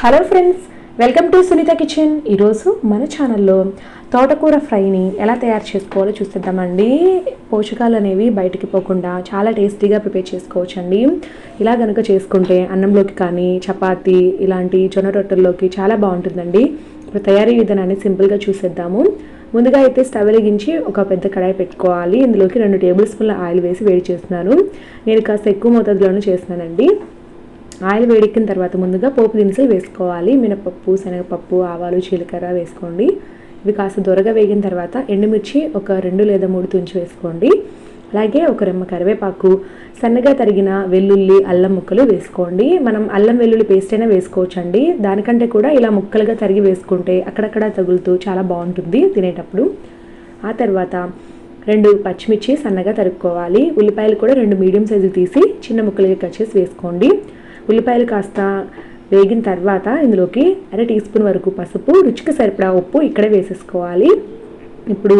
Hello friends welcome to Sunitha kitchen ఈరోజు మన ఛానల్లో తోటకూర ఫ్రైని ఎలా తయారు చేసుకోవాలో చూసేద్దామండి. పోషకాలు అనేవి బయటికి పోకుండా చాలా టేస్టీగా ప్రిపేర్ చేసుకోవచ్చండి. ఇలా కనుక చేసుకుంటే అన్నంలోకి కానీ చపాతి ఇలాంటి జొన్న రొట్టెల్లోకి చాలా బాగుంటుందండి. ఇప్పుడు తయారీ విధానాన్ని సింపుల్గా చూసేద్దాము. ముందుగా అయితే స్టవ్ వెలిగించి ఒక పెద్ద కడాయి పెట్టుకోవాలి. ఇందులోకి రెండు టేబుల్ స్పూన్ల ఆయిల్ వేసి వేడి చేస్తున్నాను. నేను కాస్త ఎక్కువ మోతాదులోనే చేస్తున్నానండి. ఆయిల్ వేడెక్కిన తర్వాత ముందుగా పోపు దినుసులు వేసుకోవాలి. మినపప్పు శనగపప్పు ఆవాలు జీలకర్ర వేసుకోండి. ఇవి కాస్త దొరగా వేగిన తర్వాత ఎండుమిర్చి ఒక రెండు లేదా మూడు తుంచి వేసుకోండి. అలాగే ఒక రెమ్మ కరివేపాకు సన్నగా తరిగిన వెల్లుల్లి అల్లం ముక్కలు వేసుకోండి. మనం అల్లం వెల్లుల్లి పేస్ట్ అయినా వేసుకోవచ్చండి. దానికంటే కూడా ఇలా ముక్కలుగా తరిగి వేసుకుంటే అక్కడక్కడ తగులుతూ చాలా బాగుంటుంది తినేటప్పుడు. ఆ తర్వాత రెండు పచ్చిమిర్చి సన్నగా తరుక్కోవాలి. ఉల్లిపాయలు కూడా రెండు మీడియం సైజులు తీసి చిన్న ముక్కలుగా కట్ చేసి వేసుకోండి. ఉల్లిపాయలు కాస్త వేగిన తర్వాత ఇందులోకి అర టీ స్పూన్ వరకు పసుపు రుచికి సరిపడా ఉప్పు ఇక్కడే వేసేసుకోవాలి. ఇప్పుడు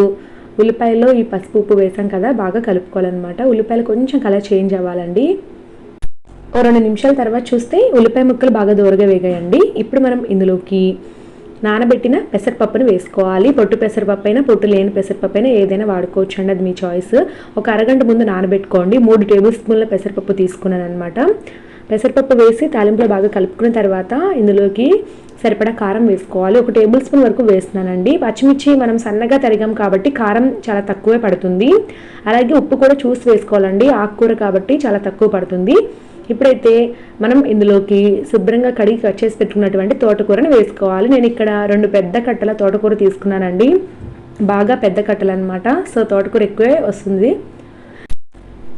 ఉల్లిపాయలో ఈ పసుపు ఉప్పు వేసాం కదా బాగా కలుపుకోవాలన్నమాట. ఉల్లిపాయలు కొంచెం కలర్ చేంజ్ అవ్వాలండి. ఓ రెండు నిమిషాల తర్వాత చూస్తే ఉల్లిపాయ ముక్కలు బాగా దూరగా వేగాయండి. ఇప్పుడు మనం ఇందులోకి నానబెట్టిన పెసరపప్పును వేసుకోవాలి. పొట్టు పెసరపప్పు అయినా పొట్టు లేని పెసరపప్పు అయినా ఏదైనా వాడుకోవచ్చు అండి అది మీ చాయిస్. ఒక అరగంట ముందు నానబెట్టుకోండి. మూడు టేబుల్ స్పూన్ల పెసరపప్పు తీసుకున్నాను అనమాట పెసరపప్పు వేసి తాలింపులో బాగా కలుపుకున్న తర్వాత ఇందులోకి సరిపడా కారం వేసుకోవాలి. ఒక టేబుల్ స్పూన్ వరకు వేస్తున్నానండి. పచ్చిమిర్చి మనం సన్నగా తరిగాం కాబట్టి కారం చాలా తక్కువే పడుతుంది. అలాగే ఉప్పు కూడా చూసి వేసుకోవాలండి. ఆకుకూర కాబట్టి చాలా తక్కువ పడుతుంది. ఇప్పుడైతే మనం ఇందులోకి శుభ్రంగా కడిగి కట్ చేసి పెట్టుకున్నటువంటి తోటకూరని వేసుకోవాలి. నేను ఇక్కడ రెండు పెద్ద కట్టల తోటకూర తీసుకున్నానండి. బాగా పెద్ద కట్టలు అనమాట సో తోటకూర ఎక్కువే వస్తుంది.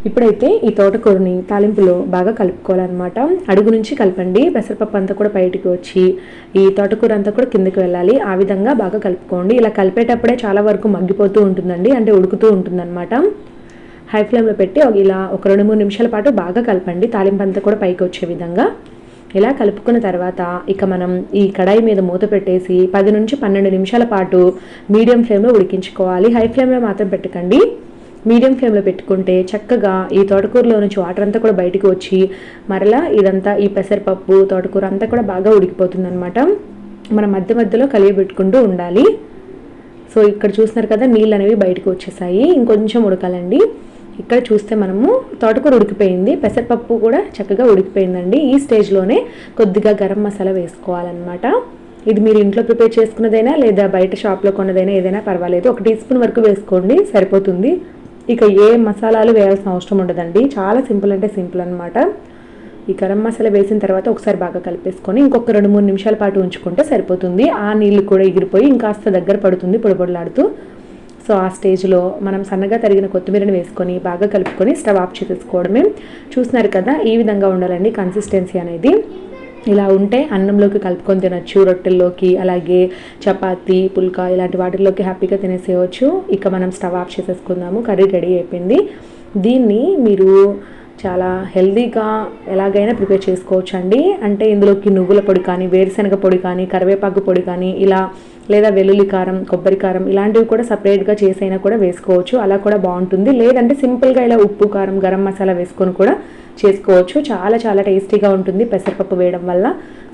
ఇప్పుడైతే ఈ తోటకూరని తాలింపులో బాగా కలుపుకోవాలన్నమాట. అడుగు నుంచి కలపండి. పెసరపప్పు అంతా కూడా బయటికి వచ్చి ఈ తోటకూర అంతా కూడా కిందకి వెళ్ళాలి. ఆ విధంగా బాగా కలుపుకోండి. ఇలా కలిపేటప్పుడే చాలా వరకు మగ్గిపోతూ ఉంటుందండి. అంటే ఉడుకుతూ ఉంటుందన్నమాట. హై ఫ్లేమ్లో పెట్టి ఇలా ఒక రెండు మూడు నిమిషాల పాటు బాగా కలపండి. తాలింపు అంతా కూడా పైకి వచ్చే విధంగా. ఇలా కలుపుకున్న తర్వాత ఇక మనం ఈ కడాయి మీద మూత పెట్టేసి పది నుంచి పన్నెండు నిమిషాల పాటు మీడియం ఫ్లేమ్లో ఉడికించుకోవాలి. హై ఫ్లేమ్లో మాత్రం పెట్టకండి. మీడియం ఫ్లేమ్లో పెట్టుకుంటే చక్కగా ఈ తోటకూరలో నుంచి వాటర్ అంతా కూడా బయటకు వచ్చి మరలా ఇదంతా ఈ పెసరపప్పు తోటకూర అంతా కూడా బాగా ఉడికిపోతుంది అనమాట మనం మధ్య మధ్యలో కలియబెట్టుకుంటూ ఉండాలి. సో ఇక్కడ చూస్తున్నారు కదా నీళ్ళు అనేవి బయటకు వచ్చేసాయి. ఇంకొంచెం ఉడకాలండి. ఇక్కడ చూస్తే మనము తోటకూర ఉడికిపోయింది. పెసరపప్పు కూడా చక్కగా ఉడికిపోయిందండి. ఈ స్టేజ్లోనే కొద్దిగా గరం మసాలా వేసుకోవాలన్నమాట. ఇది మీరు ఇంట్లో ప్రిపేర్ చేసుకున్నదైనా లేదా బయట షాప్లో కొన్నదైనా ఏదైనా పర్వాలేదు. ఒక టీ స్పూన్ వరకు వేసుకోండి సరిపోతుంది. ఇక ఏ మసాలాలు వేయాల్సిన అవసరం ఉండదండి. చాలా సింపుల్ అంటే సింపుల్ అనమాట ఈ గరం మసాలా వేసిన తర్వాత ఒకసారి బాగా కలిపేసుకొని ఇంకొక రెండు మూడు నిమిషాల పాటు ఉంచుకుంటే సరిపోతుంది. ఆ నీళ్ళు కూడా ఎగిరిపోయి ఇంకాస్త దగ్గర పడుతుంది పొడిపొడలాడుతూ సో ఆ స్టేజ్లో మనం సన్నగా తరిగిన కొత్తిమీరని వేసుకొని బాగా కలుపుకొని స్టవ్ ఆఫ్ చేసేసుకోవడమే. చూస్తున్నారు కదా ఈ విధంగా ఉండాలండి కన్సిస్టెన్సీ అనేది. ఇలా ఉంటే అన్నంలోకి కలుపుకొని తినచ్చు రొట్టెల్లోకి అలాగే చపాతి పుల్కా ఇలాంటి వాటిల్లోకి హ్యాపీగా తినేసేయచ్చు. ఇక మనం స్టవ్ ఆఫ్ చేసేసుకుందాము. కర్రీ రెడీ అయిపోయింది. దీన్ని మీరు చాలా హెల్దీగా ఎలాగైనా ప్రిపేర్ చేసుకోవచ్చు అండి అంటే ఇందులోకి నువ్వుల పొడి కానీ వేరుశనగ పొడి కానీ కరివేపాకు పొడి కానీ ఇలా లేదా వెల్లుల్లి కారం కొబ్బరి కారం ఇలాంటివి కూడా సపరేట్గా చేసైనా కూడా వేసుకోవచ్చు. అలా కూడా బాగుంటుంది. లేదంటే సింపుల్గా ఇలా ఉప్పు కారం గరం మసాలా వేసుకొని కూడా చేసుకోవచ్చు. చాలా చాలా టేస్టీగా ఉంటుంది పెసరపప్పు వేయడం వల్ల.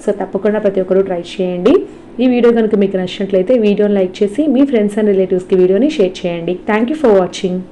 సో తప్పకుండా ప్రతి ఒక్కరూ ట్రై చేయండి. ఈ వీడియో కనుక మీకు నచ్చినట్లయితే వీడియోని లైక్ చేసి మీ ఫ్రెండ్స్ అండ్ రిలేటివ్స్కి వీడియోని షేర్ చేయండి. Thank you for watching.